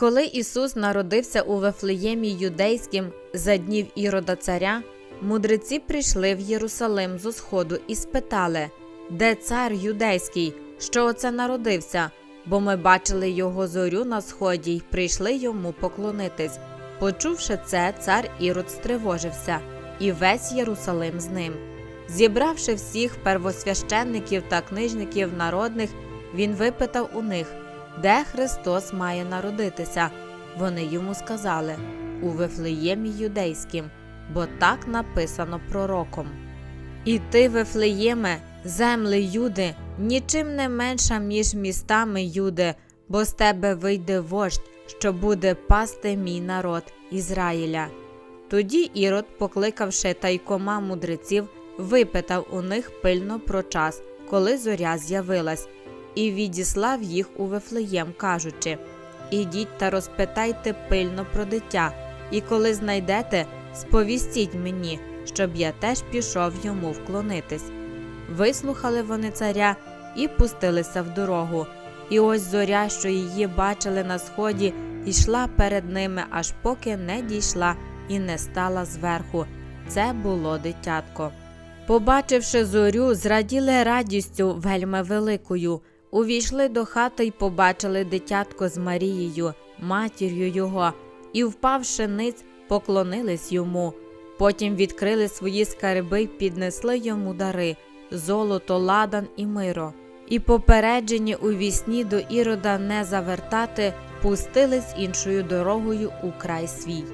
Коли Ісус народився у Вифлеємі юдейським за днів Ірода царя, мудреці прийшли в Єрусалим зо сходу і спитали, де цар юдейський, що оце народився, бо ми бачили його зорю на сході й прийшли йому поклонитись. Почувши це, цар Ірод стривожився, і весь Єрусалим з ним. Зібравши всіх первосвященників та книжників народних, він випитав у них, де Христос має народитися. Вони йому сказали у Вифлеємі юдейським, бо так написано пророком. І ти, Вифлеєме, земли Юди, нічим не менша між містами Юди, бо з тебе вийде вождь, що буде пасти мій народ Ізраїля. Тоді Ірод, покликавши тайкома мудреців, випитав у них пильно про час, коли зоря з'явилась, і відіслав їх у Вифлеєм, кажучи: Ідіть та розпитайте пильно про дитя, і коли знайдете, сповістіть мені, щоб я теж пішов йому вклонитись. Вислухали вони царя і пустилися в дорогу. І ось зоря, що її бачили на сході, йшла перед ними, аж поки не дійшла і не стала зверху. Це було дитятко. Побачивши зорю, зраділи радістю вельми великою. Увійшли до хати й побачили дитятко з Марією, матір'ю його, і, впавши ниць, поклонились йому. Потім відкрили свої скарби й піднесли йому дари золото, ладан і миро. І попереджені у вісні до Ірода не завертати, пустились іншою дорогою у край свій.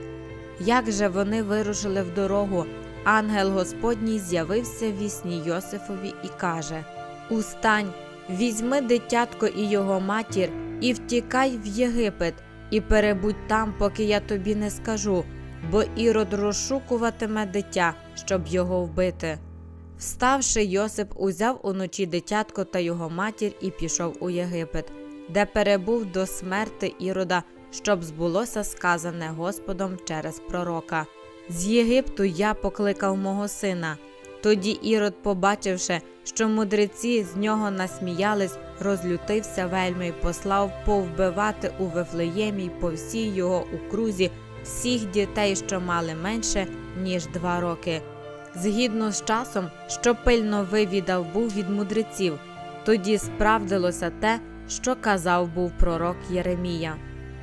Як же вони вирушили в дорогу, ангел Господній з'явився в вісні Йосифові і каже: Устань, візьми дитятко і його матір, і втікай в Єгипет, і перебудь там, поки я тобі не скажу, бо Ірод розшукуватиме дитя, щоб його вбити. Вставши, Йосип узяв уночі дитятко та його матір і пішов у Єгипет, де перебув до смерти Ірода, щоб збулося сказане Господом через пророка. З Єгипту я покликав мого сина. Тоді Ірод, побачивши, що мудреці з нього насміялись, розлютився вельми й послав повбивати у Вифлеємі й по всій його окрузі всіх дітей, що мали менше, ніж два роки. Згідно з часом, що пильно вивідав був від мудреців, тоді справдилося те, що казав був пророк Єремія.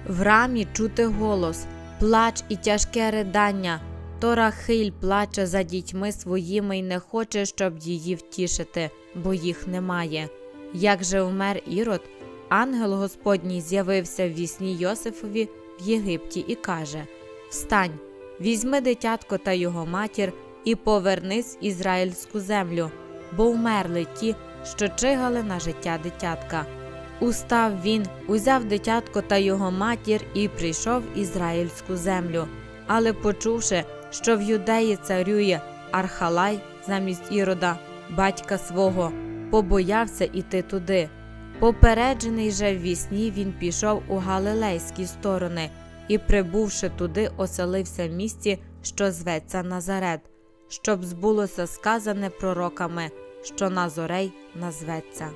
В рамі чути голос, плач і тяжке ридання. То Рахиль плаче за дітьми своїми й не хоче, щоб її втішити, бо їх немає. Як же вмер Ірод, ангел Господній з'явився в вісні Йосифові в Єгипті і каже: Встань, візьми дитятко та його матір і повернись в ізраїльську землю, бо вмерли ті, що чигали на життя дитятка. Устав він, узяв дитятко та його матір і прийшов в ізраїльську землю. Але почувши, що в юдеї царює Архалай замість Ірода, батька свого, побоявся іти туди. Попереджений же в вісні він пішов у галилейські сторони і, прибувши туди, оселився в місті, що зветься Назарет, щоб збулося сказане пророками, що Назорей назветься.